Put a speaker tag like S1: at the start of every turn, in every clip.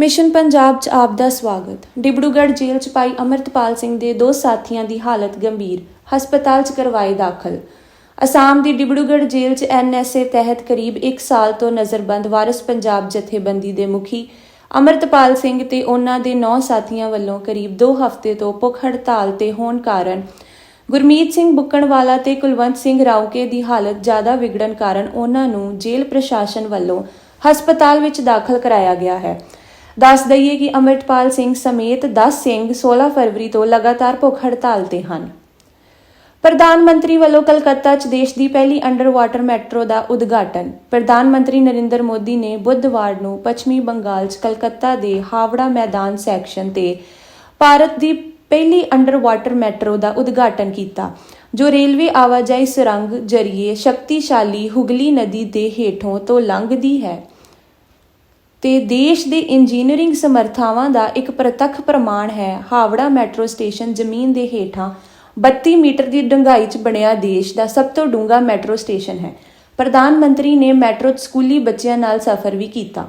S1: Mission Punjab 'ਚ ਆਪ ਦਾ ਸਵਾਗਤ। ਡਿਬੜੂਗੜ੍ਹ ਜੇਲ੍ਹ 'ਚ ਪਾਈ ਅਮਰਤਪਾਲ ਸਿੰਘ ਦੇ ਦੋ ਸਾਥੀਆਂ ਦੀ ਹਾਲਤ ਗੰਭੀਰ, ਹਸਪਤਾਲ 'ਚ ਕਰਵਾਏ ਦਾਖਲ। ਅਸਾਮ ਦੀ ਡਿਬੜੂਗੜ੍ਹ ਜੇਲ੍ਹ 'ਚ ਐਨਐਸਏ ਤਹਿਤ ਕਰੀਬ 1 ਸਾਲ ਤੋਂ ਨਜ਼ਰਬੰਦ ਵਾਰਿਸ ਪੰਜਾਬ ਜਥੇਬੰਦੀ ਦੇ ਮੁਖੀ ਅਮਰਤਪਾਲ ਸਿੰਘ ਤੇ ਉਹਨਾਂ ਦੇ 9 ਸਾਥੀਆਂ ਵੱਲੋਂ ਕਰੀਬ 2 ਹਫ਼ਤੇ ਤੋਂ ਭੁੱਖ ਹੜਤਾਲ ਤੇ ਹੋਣ ਕਾਰਨ ਗੁਰਮੀਤ ਸਿੰਘ ਬੁੱਕਣਵਾਲਾ ਤੇ ਕੁਲਵੰਤ ਸਿੰਘ ਰਾਉਕੇ ਦੀ ਹਾਲਤ ਜ਼ਿਆਦਾ ਵਿਗੜਨ ਕਾਰਨ ਉਹਨਾਂ ਨੂੰ ਜੇਲ੍ਹ ਪ੍ਰਸ਼ਾਸਨ ਵੱਲੋਂ ਹਸਪਤਾਲ ਵਿੱਚ ਦਾਖਲ ਕਰਾਇਆ ਗਿਆ ਹੈ। ਦੱਸ ਦਈਏ ਕਿ ਅਮਰਤਪਾਲ ਸਿੰਘ ਸਮੇਤ 10 ਸਿੰਘ 16 ਫਰਵਰੀ ਤੋਂ ਲਗਾਤਾਰ ਭੁੱਖ ਹੜਤਾਲ ਤੇ ਹਨ। ਪ੍ਰਧਾਨ ਮੰਤਰੀ ਵੱਲੋਂ ਕਲਕੱਤਾ 'ਚ ਦੇਸ਼ ਦੀ ਪਹਿਲੀ ਅੰਡਰ ਵਾਟਰ ਮੈਟਰੋ ਦਾ ਉਦਘਾਟਨ। ਪ੍ਰਧਾਨ ਮੰਤਰੀ ਨਰਿੰਦਰ ਮੋਦੀ ਨੇ ਬੁੱਧਵਾਰ ਨੂੰ ਪੱਛਮੀ ਬੰਗਾਲ 'ਚ ਕਲਕੱਤਾ ਦੇ ਹਾਵੜਾ ਮੈਦਾਨ ਸੈਕਸ਼ਨ ਤੇ ਭਾਰਤ ਦੀ ਪਹਿਲੀ ਅੰਡਰ ਵਾਟਰ ਮੈਟਰੋ ਦਾ ਉਦਘਾਟਨ ਕੀਤਾ, ਜੋ ਰੇਲਵੇ ਆਵਾਜਾਈ ਸੁਰੰਗ ਜਰੀਏ ਸ਼ਕਤੀਸ਼ਾਲੀ ਹੁਗਲੀ ਨਦੀ ਦੇ ਹੇਠੋਂ ਤੋਂ ਲੰਘਦੀ ਹੈ। ਤੇ ਦੇਸ਼ ਦੇ ਇੰਜੀਨੀਅਰਿੰਗ ਸਮਰਥਾਵਾਂ ਦਾ ਇੱਕ ਪ੍ਰਤੱਖ ਪ੍ਰਮਾਣ ਹੈ। ਹਾਵੜਾ ਮੈਟਰੋ ਸਟੇਸ਼ਨ ਜ਼ਮੀਨ ਦੇ ਹੇਠਾਂ 32 ਮੀਟਰ ਦੀ ਡੂੰਘਾਈ 'ਚ ਬਣਿਆ ਦੇਸ਼ ਦਾ ਸਭ ਤੋਂ ਡੂੰਘਾ ਮੈਟਰੋ ਸਟੇਸ਼ਨ ਹੈ। ਪ੍ਰਧਾਨ ਮੰਤਰੀ ਨੇ ਮੈਟਰੋ ਸਕੂਲੀ ਬੱਚਿਆਂ ਨਾਲ ਸਫ਼ਰ ਵੀ ਕੀਤਾ।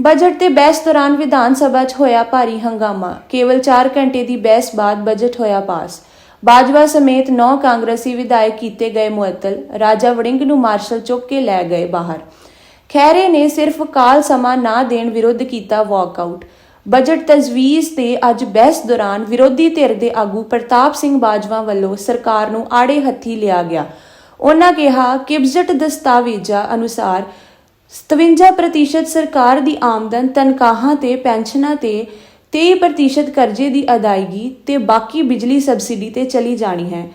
S1: ਬਜਟ ਤੇ ਬਹਿਸ ਦੌਰਾਨ ਵਿਧਾਨ ਸਭਾ 'ਚ ਹੋਇਆ ਭਾਰੀ ਹੰਗਾਮਾ। ਕੇਵਲ 4 ਘੰਟੇ ਦੀ ਬਹਿਸ ਬਾਅਦ ਬਜਟ ਹੋਇਆ ਪਾਸ। ਬਾਜਵਾ ਸਮੇਤ 9 ਕਾਂਗਰਸੀ ਵਿਧਾਇਕ ਕੀਤੇ ਗਏ ਮੁਅੱਤਲ। ਰਾਜਾ ਵੜਿੰਗ ਨੂੰ ਮਾਰਸ਼ਲ ਚੁੱਕ ਕੇ ਲੈ ਗਏ ਬਾਹਰ। ਖੈਰੇ ਨੇ ਸਿਰਫ ਕਾਲ ਸਮਾਂ ਨਾ ਦੇਣ ਵਿਰੁੱਧ ਕੀਤਾ ਵਾਕਆਊਟ ਬਜਟ ਤਜਵੀਜ਼ ਤੇ ਅੱਜ ਬਹਿਸ ਦੌਰਾਨ ਵਿਰੋਧੀ ਧਿਰ ਦੇ ਆਗੂ ਪ੍ਰਤਾਪ ਸਿੰਘ ਬਾਜਵਾ ਵੱਲੋਂ ਸਰਕਾਰ ਨੂੰ ਆੜੇ ਹੱਥੀ ਲਿਆ ਗਿਆ। ਉਹਨਾਂ ਕਿਹਾ ਕਿ ਬਜਟ ਦਸਤਾਵੇਜ਼ਾਂ ਅਨੁਸਾਰ 57% ਸਰਕਾਰ ਦੀ ਆਮਦਨ ਤਨਖਾਹਾਂ ਤੇ ਪੈਨਸ਼ਨਾਂ ਤੇ 23% ਕਰਜ਼ੇ ਦੀ ਅਦਾਇਗੀ ਤੇ ਬਾਕੀ ਬਿਜਲੀ ਸਬਸਿਡੀ ਤੇ ਚਲੀ ਜਾਣੀ ਹੈ।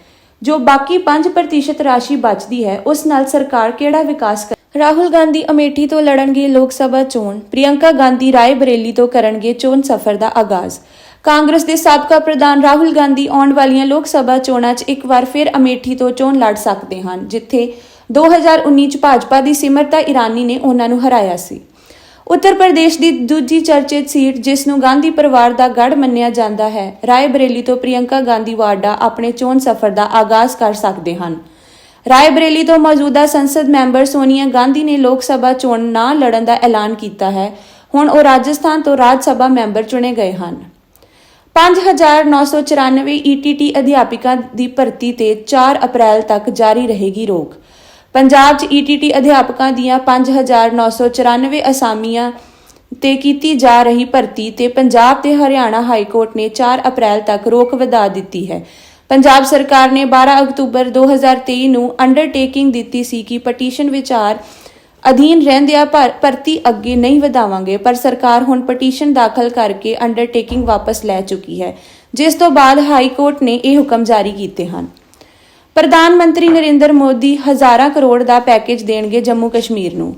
S1: ਜੋ ਬਾਕੀ 5% ਰਾਸ਼ੀ ਬਚਦੀ ਹੈ, ਉਸ ਨਾਲ ਸਰਕਾਰ ਕਿਹੜਾ ਵਿਕਾਸ ਕਰ ਰਾਹੁਲ ਗਾਂਧੀ ਅਮੇਠੀ ਤੋਂ ਲੜਨਗੇ ਲੋਕ ਸਭਾ ਚੋਣ, ਪ੍ਰਿਯੰਕਾ ਗਾਂਧੀ ਰਾਏ ਬਰੇਲੀ ਤੋਂ ਕਰਨਗੇ ਚੋਣ ਸਫ਼ਰ ਦਾ ਆਗਾਜ਼। ਕਾਂਗਰਸ ਦੇ ਸਾਬਕਾ ਪ੍ਰਧਾਨ ਰਾਹੁਲ ਗਾਂਧੀ ਆਉਣ ਵਾਲੀਆਂ ਲੋਕ ਸਭਾ ਚੋਣਾਂ 'ਚ ਇੱਕ ਵਾਰ ਫਿਰ ਅਮੇਠੀ ਤੋਂ ਚੋਣ ਲੜ ਸਕਦੇ ਹਨ, ਜਿੱਥੇ 2019 'ਚ ਭਾਜਪਾ ਦੀ ਸਿਮਰਤਾ ਇਰਾਨੀ ਨੇ ਉਹਨਾਂ ਨੂੰ ਹਰਾਇਆ ਸੀ। ਉੱਤਰ ਪ੍ਰਦੇਸ਼ ਦੀ ਦੂਜੀ ਚਰਚਿਤ ਸੀਟ, ਜਿਸ ਨੂੰ ਗਾਂਧੀ ਪਰਿਵਾਰ ਦਾ ਗੜ ਮੰਨਿਆ ਜਾਂਦਾ ਹੈ, ਰਾਏ ਬਰੇਲੀ ਤੋਂ ਪ੍ਰਿਯੰਕਾ ਗਾਂਧੀ ਵਾਡਾ ਆਪਣੇ ਚੋਣ ਸਫ਼ਰ ਦਾ ਆਗਾਜ਼ ਕਰ ਸਕਦੇ ਹਨ। ਰਾਏਬਰੇਲੀ ਤੋਂ ਮੌਜੂਦਾ ਸੰਸਦ ਮੈਂਬਰ ਸੋਨੀਆ ਗਾਂਧੀ ਨੇ ਲੋਕ ਸਭਾ ਚੋਣ ਨਾ ਲੜਨ ਦਾ ਐਲਾਨ ਕੀਤਾ ਹੈ। ਹੁਣ ਉਹ ਰਾਜਸਥਾਨ ਤੋਂ ਰਾਜ ਸਭਾ ਮੈਂਬਰ ਚੁਣੇ ਗਏ ਹਨ। 5994 ETT E ਅਧਿਆਪਕਾਂ ਦੀ ਭਰਤੀ ਤੇ 4 ਅਪ੍ਰੈਲ ਤੱਕ ਜਾਰੀ ਰਹੇਗੀ ਰੋਕ। ਪੰਜਾਬ 'ਚ ETT ਅਧਿਆਪਕਾਂ ਦੀਆਂ 5994 ਅਸਾਮੀਆਂ ਤੇ ਕੀਤੀ ਜਾ ਰਹੀ ਭਰਤੀ ਤੇ ਪੰਜਾਬ ਤੇ ਹਰਿਆਣਾ ਹਾਈ ਕੋਰਟ ਨੇ 4 ਅਪ੍ਰੈਲ ਤੱਕ ਰੋਕ ਵਧਾ ਦਿੱਤੀ ਹੈ। ਪੰਜਾਬ ਸਰਕਾਰ ਨੇ 12 ਅਕਤੂਬਰ 2023 ਨੂੰ ਅੰਡਰਟੇਕਿੰਗ ਦਿੱਤੀ ਸੀ ਕਿ ਪਟੀਸ਼ਨ ਵਿਚਾਰ ਅਧੀਨ ਰਹਿੰਦਿਆਂ ਭਰ- ਭਰਤੀ ਅੱਗੇ ਨਹੀਂ ਵਧਾਵਾਂਗੇ, ਪਰ ਸਰਕਾਰ ਹੁਣ ਪਟੀਸ਼ਨ ਦਾਖਲ ਕਰਕੇ ਅੰਡਰਟੇਕਿੰਗ ਵਾਪਸ ਲੈ ਚੁੱਕੀ ਹੈ, ਜਿਸ ਤੋਂ ਬਾਅਦ ਹਾਈ ਕੋਰਟ ਨੇ ਇਹ ਹੁਕਮ ਜਾਰੀ ਕੀਤੇ ਹਨ। ਪ੍ਰਧਾਨ ਮੰਤਰੀ ਨਰਿੰਦਰ ਮੋਦੀ ਹਜ਼ਾਰਾਂ ਕਰੋੜ ਦਾ ਪੈਕੇਜ ਦੇਣਗੇ ਜੰਮੂ ਕਸ਼ਮੀਰ ਨੂੰ।